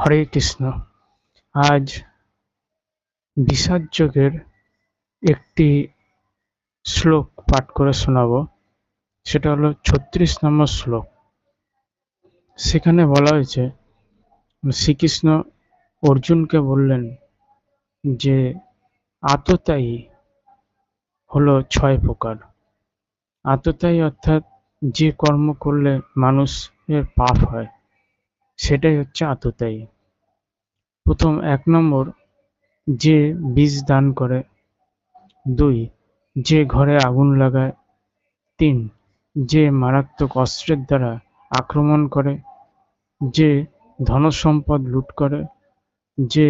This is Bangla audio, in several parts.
হরে কৃষ্ণ। আজ বিষাদ যোগের একটি শ্লোক পাঠ করে শোনাব। সেটা হলো ছত্রিশ নম্বর শ্লোক। সেখানে বলা হয়েছে, শ্রীকৃষ্ণ অর্জুনকে বললেন যে, আততায়ী হলো ছয় প্রকার। আততায়ী অর্থাৎ যে কর্ম করলে মানুষের পাপ হয় সেটাই হচ্ছে আততায়ী প্রথম এক নম্বর, যে বীজ দান করে। দুই, যে ঘরে আগুন লাগায়। তিন, যে মারাত্মক অস্ত্রের দ্বারা আক্রমণ করে। যে ধনসম্পদ লুট করে। যে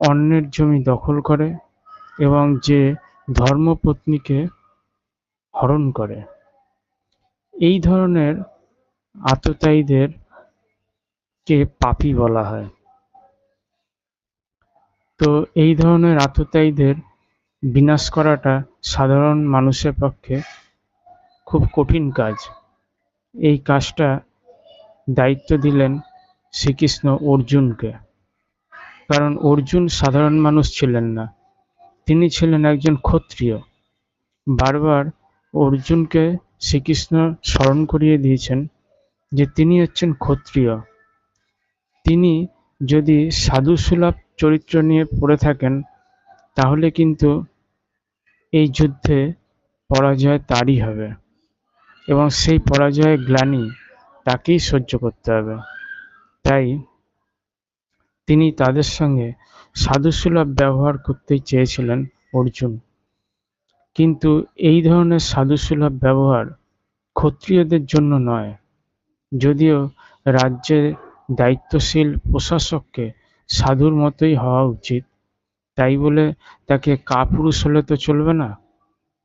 অন্যের জমি দখল করে এবং যে ধর্মপত্নীকে হরণ করে। এই ধরনের আততায়ীদের পাপি বলা হয়। তো এই ধরনের আততায়ীদের বিনাশ করাটা সাধারণ মানুষের পক্ষে খুব কঠিন কাজ। এই কাজটা দায়িত্ব দিলেন শ্রীকৃষ্ণ অর্জুনকে। কারণ অর্জুন সাধারণ মানুষ ছিলেন না। তিনি ছিলেন একজন ক্ষত্রিয়। বারবার অর্জুনকে শ্রীকৃষ্ণ স্মরণ করিয়ে দিয়েছেন যে তিনি হচ্ছেন ক্ষত্রিয়। তিনি যদি সাধুসুলভ চরিত্র নিয়ে পড়ে থাকেন, তাহলে কিন্তু এই যুদ্ধে পরাজয় তারই হবে এবং সেই পরাজয়ের গ্লানি তাকেই সহ্য করতে হবে। তাই তিনি তাদের সঙ্গে সাধুসুলভ ব্যবহার করতে চেয়েছিলেন অর্জুন। কিন্তু এই ধরনের সাধুসুলভ ব্যবহার ক্ষত্রিয়দের জন্য নয়, যদিও রাজ্যের দায়িত্বশীল প্রশাসককে সাধুর মতোই হওয়া উচিত। তাই বলে তাকে কাপুরুষ হলে তো চলবে না।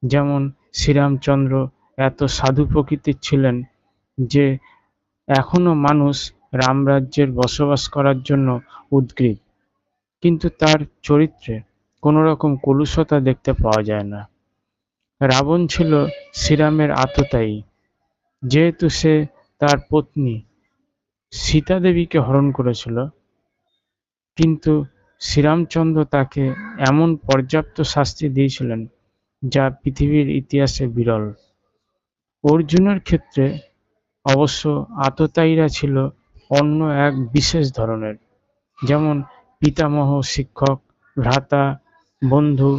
যেমন শ্রীরামচন্দ্র এত সাধু প্রকৃতির ছিলেন যে এখনও মানুষ রামরাজ্যের বসবাস করার জন্য উদ্গ্রীব। কিন্তু তার চরিত্রে কোনো রকম কলুষতা দেখতে পাওয়া যায় না। রাবণ ছিল শ্রীরামের আততায়ী। যেহেতু সে তার পত্নী সীতা দেবীকে হরণ করেছিল। কিন্তু শ্রীরামচন্দ্র তাকে এমন পর্যাপ্ত শাস্তি দিয়েছিলেন যা পৃথিবীর ইতিহাসে বিরল। অর্জুনের ক্ষেত্রে অবশ্য আততায়ীরা ছিল অন্য এক বিশেষ ধরনের, যেমন পিতামহ, শিক্ষক, ভ্রাতা, বন্ধু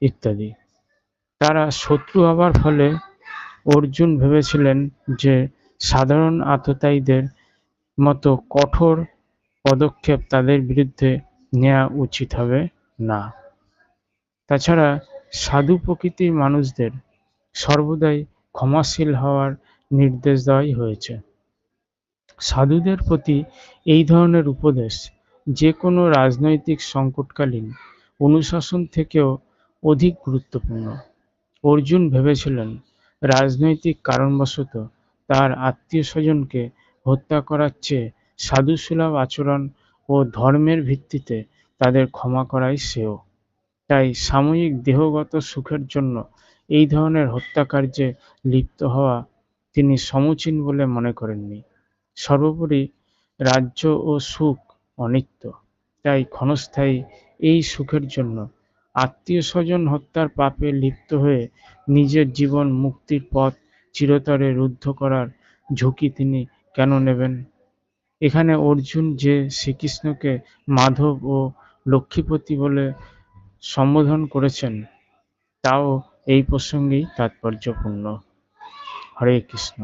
ইত্যাদি। তারা শত্রু হবার ফলে অর্জুন ভেবেছিলেন যে সাধারণ আততায়ীদের মতো কঠোর পদক্ষেপ তাদের বিরুদ্ধে নেওয়া উচিত হবে না। তাছাড়া সাধু প্রকৃতির মানুষদের সর্বদাই ক্ষমাশীল হওয়ার নির্দেশ দেওয়াই হয়েছে। সাধুদের প্রতি এই ধরনের উপদেশ যে কোনো রাজনৈতিক সংকটকালীন অনুশাসন থেকেও অধিক গুরুত্বপূর্ণ। অর্জুন ভেবেছিলেন রাজনৈতিক কারণবশত তার আত্মীয় স্বজনকে হত্যা করার চেয়ে সাধুসুলভ আচরণ ও ধর্মের ভিত্তিতে তাদের ক্ষমা করাই শ্রেয়। তাই সাময়িক দেহগত সুখের জন্য এই ধরনের হত্যাকার্যে লিপ্ত হওয়া তিনি সমুচীন বলে মনে করেননি। সর্বোপরি রাজ্য ও সুখ অনিত্য। তাই ক্ষণস্থায়ী এই সুখের জন্য আত্মীয় স্বজন হত্যার পাপে লিপ্ত হয়ে নিজের জীবন মুক্তির পথ চিরতরে রুদ্ধ করার ঝুঁকি তিনি কেন নেবেন? এখানে অর্জুন যে শ্রীকৃষ্ণকে মাধব ও লক্ষ্মীপতি বলে সম্বোধন করেছেন, তাও এই প্রসঙ্গেই তাৎপর্যপূর্ণ। হরে কৃষ্ণ।